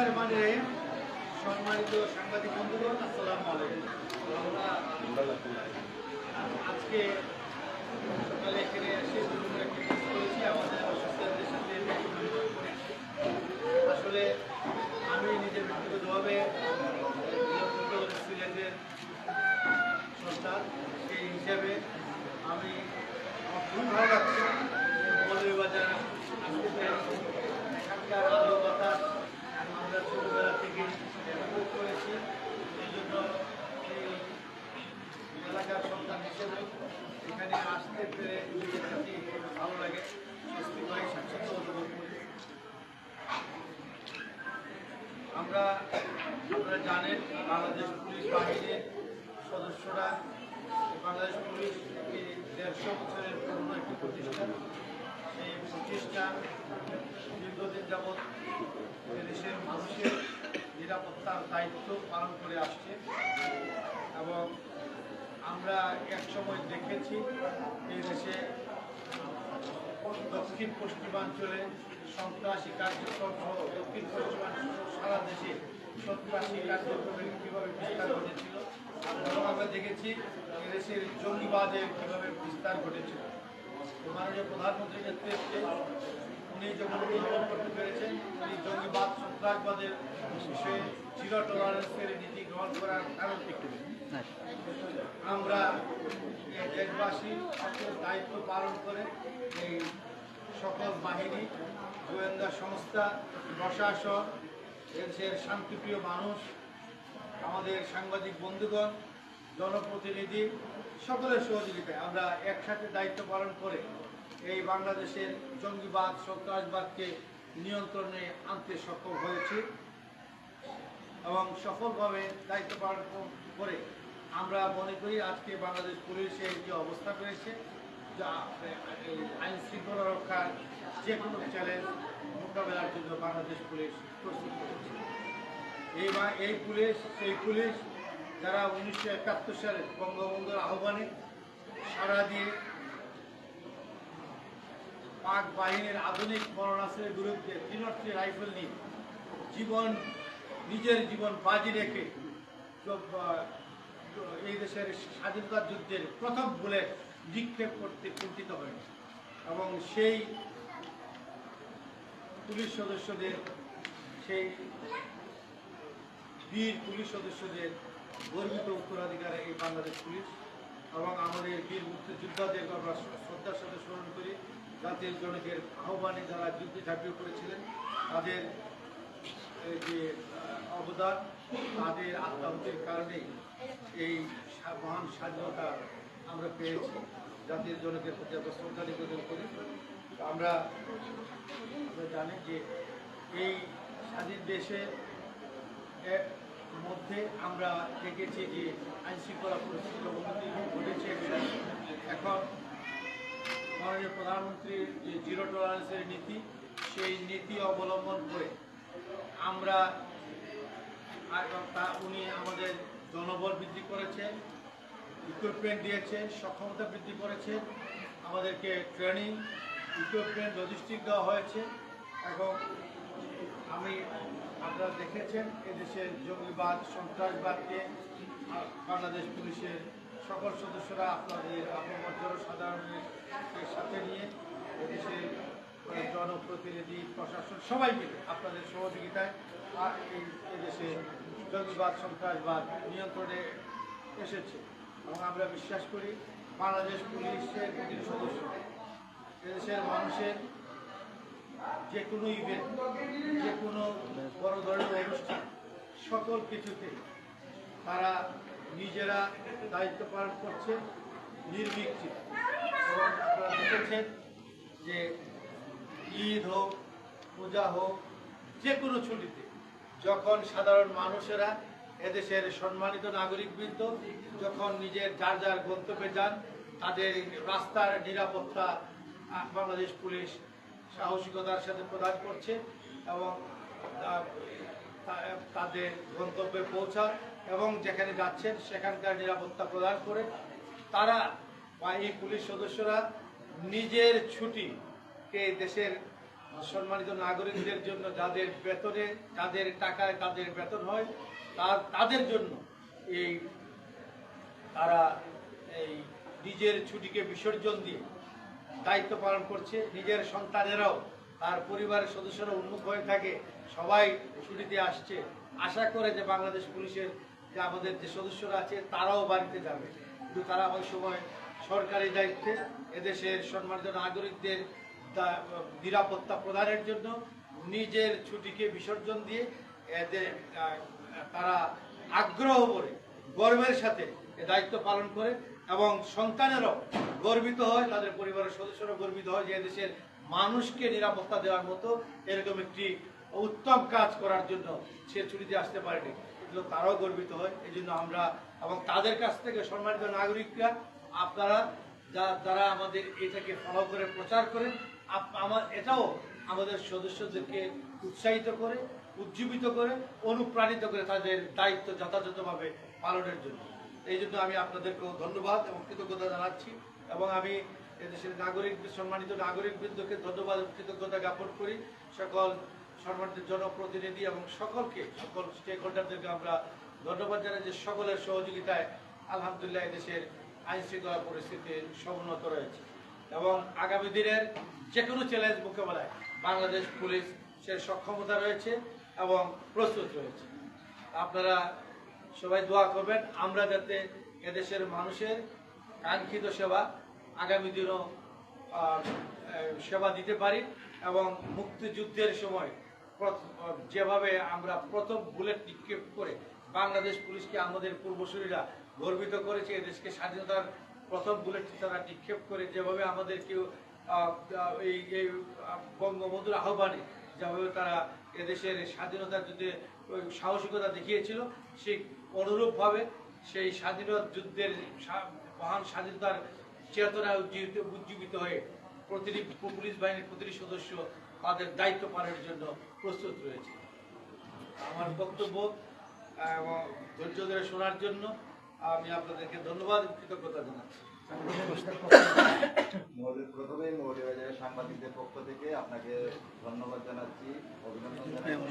রহমানির রহিম সম্মানিত সাংবাদিক বন্ধুগণ, আসসালামু আলাইকুম। আজকে সকালে এখানে এসে করেছি, আমাদের অসুস্থদের সাথে আসলে আমি নিজের ব্যক্তিগতভাবে সিলেটের সন্তান, সেই হিসাবে আমি আমার খুবই ভালো লাগছে যে মৌলভীবাজার আসতে পেরেছি এখানকার আলো বাতাস আমরা ছোটবেলা থেকে উপভোগ করেছি এই জন্য এই এলাকার সন্তান হিসেবে এখানে আসতে পেরে নিজের কাছে ভালো লাগে স্বস্তি পাই স্বাচ্ছন্দ্য অনুভব করি আমরা আপনারা জানেন বাংলাদেশ পুলিশ বাহিনীর সদস্যরা বাংলাদেশ পুলিশ একটি দেড়শো বছরের পুরনো একটি প্রতিষ্ঠান। সেই প্রতিষ্ঠান দীর্ঘদিন যাবৎ দেশের মানুষের নিরাপত্তার দায়িত্ব পালন করে আসছে এবং আমরা এক সময় দেখেছি এই দেশে দক্ষিণ পশ্চিমাঞ্চলে সন্ত্রাসী কার্যক্রম দক্ষিণ পশ্চিমাঞ্চল সারা দেশে সন্ত্রাসী কার্যক্রমের কীভাবে বিস্তার ঘটেছিল এবং আমরা দেখেছি এদেশের জঙ্গিবাদের কীভাবে বিস্তার ঘটেছিল মাননীয় প্রধানমন্ত্রীর নেতৃত্বে উনি যখন উদ্বোধন করতে পেরেছেন উনি জঙ্গিবাদ সন্ত্রাসবাদের বিষয়ে জিরো টলারেন্সের নীতি গ্রহণ করার কারণ দেখতে আমরা দেশবাসী দায়িত্ব পালন করে এই সকল বাহিনী, গোয়েন্দা সংস্থা প্রশাসন দেশের শান্তিপ্রিয় মানুষ, আমাদের সাংবাদিক বন্ধুগণ, জনপ্রতিনিধি, সকলের সহযোগিতায় আমরা একসাথে দায়িত্ব পালন করে এই বাংলাদেশের জঙ্গিবাদ, সন্ত্রাসবাদকে নিয়ন্ত্রণে আনতে সক্ষম হয়েছি এবং সফলভাবে দায়িত্ব পালন করে আমরা মনে করি আজকে বাংলাদেশ পুলিশের যে অবস্থা রয়েছে আইন শৃঙ্খলা রক্ষার যে কোনো চ্যালেঞ্জ মোকাবেলার জন্য বাংলাদেশ পুলিশ প্রস্তুত করেছে। এই বা- এই পুলিশ পুলিশ যারা উনিশশো একাত্তর সালে বঙ্গবন্ধুর আহ্বানে দিয়ে পাক বাহিনীর আধুনিক মরণাস্ত্রের বিরুদ্ধে ত্রিনট্রি রাইফেল নিয়ে জীবন, নিজের জীবন বাজি রেখে এই দেশের স্বাধীনতা যুদ্ধের প্রথম বুলেট নিক্ষেপ করতে কুণ্ঠিত হয় এবং সেই পুলিশ সদস্যদের, সেই বীর পুলিশ সদস্যদের গর্বিত উত্তরাধিকার এই বাংলাদেশ পুলিশ এবং আমাদের বীর মুক্তিযোদ্ধাদের আমরা শ্রদ্ধার সাথে স্মরণ করি। জাতীয় জনকের আহ্বানে যারা যুদ্ধে ঝাঁপিয়ে পড়েছিলেন, তাদের যে অবদান, তাদের আত্মাহুতির কারণেই এই মহান স্বাধীনতা আমরা পেয়েছি। জাতীয় জনকের প্রতি আমরা শ্রদ্ধা নিবেদন করি। আমরা জানি যে এই স্বাধীন দেশে মধ্যে আমরা দেখেছি যে আইন শৃঙ্খলা পরিস্থিতির অবনতি ঘটেছে এখন মাননীয় প্রধানমন্ত্রীর যে জিরো টলারেন্সের নীতি, সেই নীতি অবলম্বন করে আমরা উনি আমাদের জনবল বৃদ্ধি করেছে। ইকুইপমেন্ট দিয়েছে সক্ষমতা বৃদ্ধি করেছে আমাদেরকে ট্রেনিং ইকুইপমেন্ট লজিস্টিক দেওয়া হয়েছে এবং আমি আপনারা দেখেছেন এদেশের জঙ্গিবাদ সন্ত্রাসবাদকে বাংলাদেশ পুলিশের সকল সদস্যরা আপনাদের আপনার জনসাধারণের সাথে নিয়ে এদেশের আহ, জনপ্রতিনিধি প্রশাসন সবাই মিলে আপনাদের সহযোগিতায় আর এই এদেশে জঙ্গিবাদ সন্ত্রাসবাদ নিয়ন্ত্রণে এসেছে। এবং আমরা বিশ্বাস করি বাংলাদেশ পুলিশের প্রতিটি সদস্য। এদেশের মানুষের যে কোনো ইভেন্ট যে কোনো বড় ধরনের অনুষ্ঠান, সকল কিছুতে তারা নিজেরা দায়িত্ব পালন করছে নির্বিঘ্নিত এবং আপনারা দেখেছেন যে ঈদ হোক, পূজা হোক, যে কোনো ছুটিতে যখন সাধারণ মানুষেরা এদেশের সম্মানিত নাগরিকবৃন্দ, যখন নিজের যার যার গন্তব্যে যান, তাদের রাস্তার নিরাপত্তা বাংলাদেশ পুলিশ সাহসিকতার সাথে প্রদান করছে এবং তাদের গন্তব্যে পৌঁছান এবং যেখানে যাচ্ছেন সেখানকার নিরাপত্তা প্রদান করে। তারা বা এই পুলিশ সদস্যরা নিজের ছুটিকে দেশের সম্মানিত নাগরিকদের জন্য যাদের বেতনে, যাদের টাকায় তাদের বেতন হয় তাদের জন্য এই তারা এই নিজের ছুটিকে বিসর্জন দিয়ে দায়িত্ব পালন করছে। নিজের সন্তানেরাও, তার পরিবারের সদস্যরা উন্মুখ হয়ে থাকে। সবাই ছুটিতে আসছে। আশা করে যে বাংলাদেশ পুলিশের যে আমাদের যে সদস্যরা আছে, তারাও বাড়িতে যাবে। কিন্তু তারা ওই সময় সরকারি দায়িত্বে এদেশের সম্মানিত নাগরিকদের নিরাপত্তা প্রদানের জন্য নিজের ছুটিকে বিসর্জন দিয়ে এদের তারা আগ্রহ করে, গর্বের সাথে এ দায়িত্ব পালন করে এবং সন্তানেরও গর্বিত হয়, তাদের পরিবারের সদস্যরাও গর্বিত হয় যে দেশের মানুষকে নিরাপত্তা দেওয়ার মতো এরকম একটি উত্তম কাজ করার জন্য সে ছুটিতে আসতে পারেনি। এগুলো তারাও গর্বিত হয়। এই জন্য আমরা এবং তাদের কাছ থেকে সম্মানিত নাগরিকরা, আপনারা যা, যারা আমাদের এটাকে ফলো করে, প্রচার করেন আমার এটাও আমাদের সদস্যদেরকে উৎসাহিত করে উজ্জীবিত করে, অনুপ্রাণিত করে তাদের দায়িত্ব যথাযথভাবে পালনের জন্য। এই জন্য আমি আপনাদেরকেও ধন্যবাদ এবং কৃতজ্ঞতা জানাচ্ছি এবং আমি এদেশের নাগরিক, সম্মানিত নাগরিকবৃন্দকে ধন্যবাদ এবং কৃতজ্ঞতা জ্ঞাপন করি। সকল সম্মানিত জনপ্রতিনিধি এবং সকলকে, সকল স্টেক হোল্ডারদেরকে আমরা ধন্যবাদ জানাই যে সকলের সহযোগিতায় আলহামদুলিল্লাহ এদেশের আইন শৃঙ্খলা পরিস্থিতি সমুন্নত রয়েছে। এবং আগামী দিনের যে কোনো চ্যালেঞ্জ মোকাবেলায় বাংলাদেশ পুলিশ সে সক্ষমতা রয়েছে। এবং প্রস্তুত রয়েছে। আপনারা সবাই দোয়া করবেন আমরা যাতে এদেশের মানুষের কাঙ্ক্ষিত সেবা আগামী দিনও সেবা দিতে পারি এবং মুক্তিযুদ্ধের সময় যেভাবে আমরা প্রথম বুলেট নিক্ষেপ করে বাংলাদেশ পুলিশকে আমাদের পূর্বসূরীরা গর্বিত করেছে এদেশকে স্বাধীনতার প্রথম বুলেটটি তারা নিক্ষেপ করে যেভাবে আমাদেরকে আহ, আহ, এই বঙ্গবন্ধুর আহ্বানে যেভাবে তারা এদেশের স্বাধীনতার যুদ্ধে সাহসিকতা দেখিয়েছিল সেই অনুরূপভাবে সেই স্বাধীনতা যুদ্ধের মহান স্বাধীনতার চেতনা উজ্জীবিত উজ্জীবিত হয়ে প্রতিটি পুলিশ বাহিনীর প্রতিটি সদস্য তাদের দায়িত্ব পালনের জন্য প্রস্তুত রয়েছে। আমার বক্তব্য এবং ধৈর্য ধরে শোনার জন্য আমি আপনাদেরকে ধন্যবাদ কৃতজ্ঞতা জানাচ্ছি। মৌলিক ওই ধরনের সাংবাদিকদের পক্ষ থেকে আপনাকে ধন্যবাদ জানাচ্ছি অভিনন্দন জানাচ্ছি এবং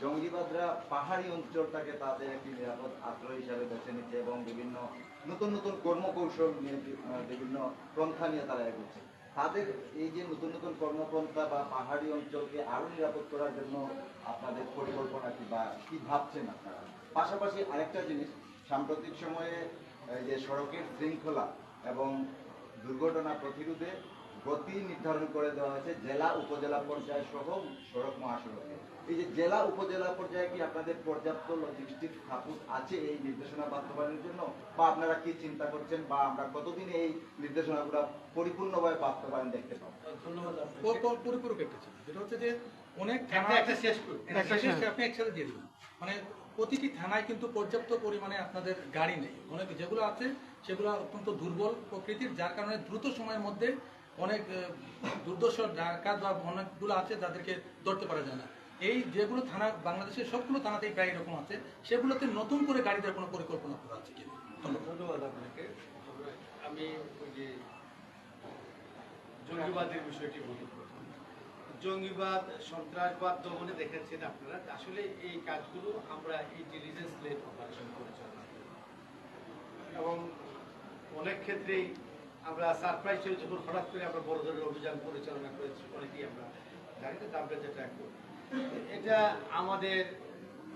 জঙ্গিবাদরা পাহাড়ি অঞ্চলটাকে নিরাপদ হিসাবে বেছে নিচ্ছে এবং কর্মকৌশল নিয়ে বিভিন্ন পন্থা নিয়ে তারা এগোচ্ছে। তাদের এই যে নতুন নতুন কর্মপন্থা বা পাহাড়ি অঞ্চলকে আরও নিরাপদ করার জন্য আপনাদের পরিকল্পনা কি বা কি ভাবছেন আপনারা? পাশাপাশি আরেকটা জিনিস, সাম্প্রতিক সময়ে যে সড়কের শৃঙ্খলা এবং দুর্ঘটনা প্রতিরোধে গতি নির্ধারণ করে দেওয়া হয়েছে জেলা উপজেলা পর্যায় সহ সড়ক মহাসড়কে। এই যে জেলা উপজেলা পর্যায়ে কি আপনাদের পর্যাপ্ত লজিস্টিক স্থাপন আছে এই নির্দেশনা বাস্তবায়নের জন্য? বা আপনারা কি চিন্তা করছেন বা আমরা কতদিনে এই নির্দেশনাগুলো পরিপূর্ণভাবে বাস্তবায়ন দেখতে পাবো? ধন্যবাদ আপনাকে। পর- পর- পরিপূরক একটা ছিল। যেটা হচ্ছে যে অনেক থানা একটা একটা শেষ করুন একটা শেষ আপনি একসাথে দিয়ে দিবেন মানে প্রতিটি থানায় কিন্তু পর্যাপ্ত পরিমাণে আপনাদের গাড়ি নেই। অনেক যেগুলো আছে সেগুলো অত্যন্ত দুর্বল প্রকৃতির, যার কারণে দ্রুত সময়ের মধ্যে অনেক দুর্দশ, ডাকাত বা অনেকগুলো আছে যাদেরকে ধরতে পারা যায় না। এই যেগুলো থানা বাংলাদেশের সবগুলো থানাতেই প্রায় এরকম আছে, সেগুলোতে নতুন করে গাড়ি দেওয়ার কোনো পরিকল্পনা করা আছে কিনা? ধন্যবাদ। আপনাকে। আমি ওই যে জঙ্গিবাদের বিষয়টি বলি। জঙ্গিবাদ, সন্ত্রাসবাদ দমনে দেখেছেন আপনারা। আসলে এই কাজগুলো আমরা ইন্টেলিজেন্স লেড অপারেশন পরিচালনা করি। এবং অনেক ক্ষেত্রেই আমরা সারপ্রাইজ হয়ে যখন হঠাৎ করে আমরা বড় ধরনের অভিযান পরিচালনা করেছি, অনেকেই আমরা জানি না আমরা যেটা করি এটা আমাদের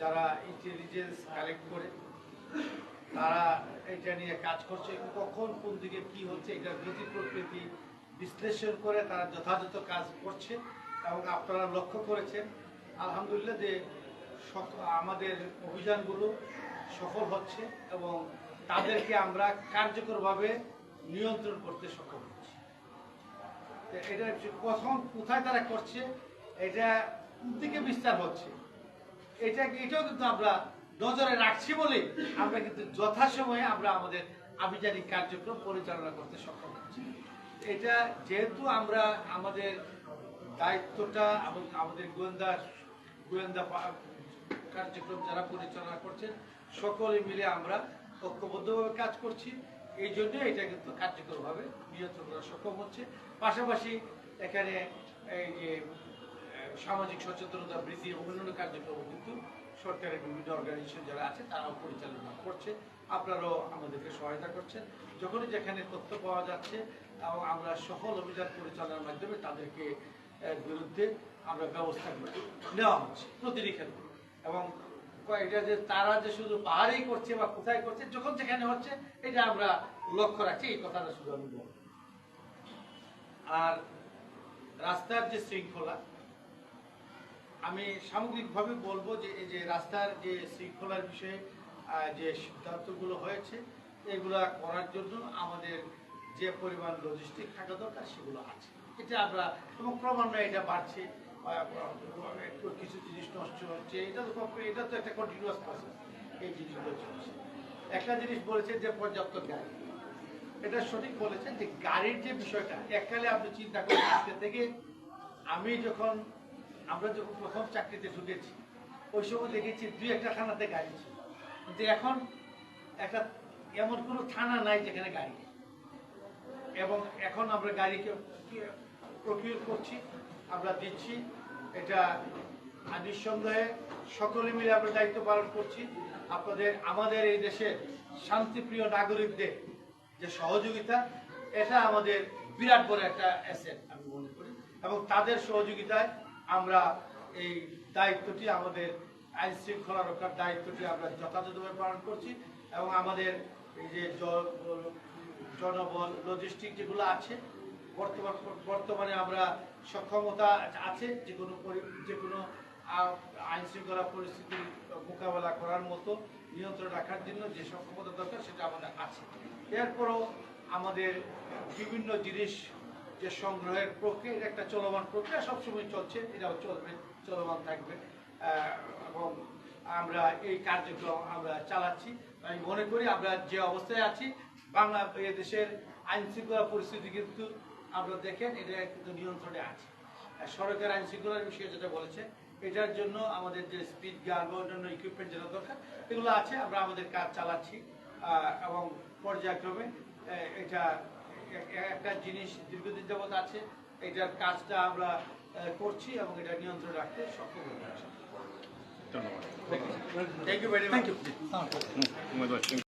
যারা ইন্টেলিজেন্স কালেক্ট করে, তারা এটা নিয়ে কাজ করছে কখন কোন দিকে কি হচ্ছে, এটা গতি প্রকৃতি বিশ্লেষণ করে তারা যথাযথ কাজ করছে এবং আপনারা লক্ষ্য করেছেন। আলহামদুলিল্লাহ যে আমাদের অভিযানগুলো সফল হচ্ছে এবং তাদেরকে আমরা কার্যকরভাবে নিয়ন্ত্রণ করতে সক্ষম হচ্ছি। এটা কখন কোথায় তারা করছে, এটা দিকে বিস্তার হচ্ছে, এটা এটাও কিন্তু আমরা নজরে রাখছি বলে আমরা কিন্তু যথাসময়ে আমরা আমাদের আভিযানিক কার্যক্রম পরিচালনা করতে সক্ষম হচ্ছি। এটা যেহেতু আমরা আমাদের দায়িত্বটা এবং আমাদের গোয়েন্দা গোয়েন্দা কার্যক্রম যারা পরিচালনা করছেন, সকলে মিলে আমরা ঐক্যবদ্ধভাবে কাজ করছি। এই জন্য এটা কিন্তু কার্যকরভাবে নিয়ন্ত্রণ করা সক্ষম হচ্ছে। পাশাপাশি এখানে এই যে সামাজিক সচেতনতা বৃদ্ধি অন্যান্য কার্যক্রম কিন্তু সরকারের বিভিন্ন অর্গানাইজেশন যারা আছে, তারাও পরিচালনা করছে। আপনারাও আমাদেরকে সহায়তা করছেন। যখনই যেখানে তথ্য পাওয়া যাচ্ছে এবং আমরা সফল অভিযান পরিচালনার মাধ্যমে তাদেরকে বিরুদ্ধে আমরা ব্যবস্থা নেওয়া হচ্ছে প্রতিটি ক্ষেত্রে এবং যে তারা যে শুধু পাহাড়েই করছে বা কোথায় করছে, যখন যেখানে হচ্ছে, এটা আমরা লক্ষ্য রাখছি, এই কথাটা শুধু আমি বলব। আর রাস্তার যে শৃঙ্খলা, আমি সামগ্রিকভাবে বলব যে এই যে রাস্তার যে শৃঙ্খলার বিষয়ে যে সিদ্ধান্তগুলো হয়েছে, এগুলা করার জন্য আমাদের যে পরিমাণ লজিস্টিক থাকা দরকার, সেগুলো আছে। এটা আমরা, এবং ক্রমান্বয়ে এটা বাড়ছে। কিছু জিনিস নষ্ট হচ্ছে এটা তো কম- এটা তো একটা কন্টিনিউয়াস প্রসেস এই জিনিসগুলো চলছে একটা জিনিস বলেছেন যে পর্যাপ্ত গাড়ি এটা সঠিক বলেছেন যে গাড়ির যে বিষয়টা এককালে আপনি চিন্তা করেন আজকে থেকে আমি যখন আমরা যখন প্রথম চাকরিতে ঢুকেছি ওই সময় দেখেছি দুই একটা থানাতে গাড়ি ছিল কিন্তু এখন একটা এমন কোনো থানা নাই যেখানে গাড়ি এবং এখন আমরা গাড়িকে প্রকিউর করছি আমরা দিচ্ছি। এটা নিঃসন্দেহে সকলে মিলে আমরা দায়িত্ব পালন করছি। আপনাদের, আমাদের এই দেশের শান্তিপ্রিয় নাগরিকদের যে সহযোগিতা, এটা আমাদের বিরাট বড় একটা অ্যাসেট আমি মনে করি। এবং তাদের সহযোগিতায় আমরা এই দায়িত্বটি, আমাদের আইন শৃঙ্খলা রক্ষার দায়িত্বটি আমরা যথাযথভাবে পালন করছি। এবং আমাদের এই যে জনবল লজিস্টিক যেগুলো আছে, বর্তমান, বর্তমানে আমরা সক্ষমতা আছে যে কোনো যে কোনো আইন শৃঙ্খলা পরিস্থিতির মোকাবেলা করার মতো নিয়ন্ত্রণ রাখার জন্য যে সক্ষমতা দরকার সেটা আমাদের আছে। এরপরও আমাদের বিভিন্ন জিনিস যে সংগ্রহের প্রক্রিয়া একটা চলমান প্রক্রিয়া সবসময় চলছে, এটাও চলবে, চলমান থাকবে। এবং আমরা এই কার্যক্রম আমরা চালাচ্ছি। আমি মনে করি আমরা যে অবস্থায় আছি, বাংলা এ দেশের আইন শৃঙ্খলা পরিস্থিতি কিন্তু আমরা দেখেন এটা কিন্তু নিয়ন্ত্রণে আছে। সরকার আইন শৃঙ্খলার বিষয়ে যেটা বলেছে এটার জন্য আমাদের যে স্পিড গান বা অন্যান্য ইকুইপমেন্ট যেটা দরকার এগুলো আছে আমরা আমাদের কাজ চালাচ্ছি আহ, এবং পর্যায়ক্রমে আহ, এটা একটা জিনিস দীর্ঘদিন যাবৎ আছে এটার কাজটা আমরা করছি এবং এটা নিয়ন্ত্রণে রাখতে সক্ষম হয়েছি ধন্যবাদ। Thank you very much thank you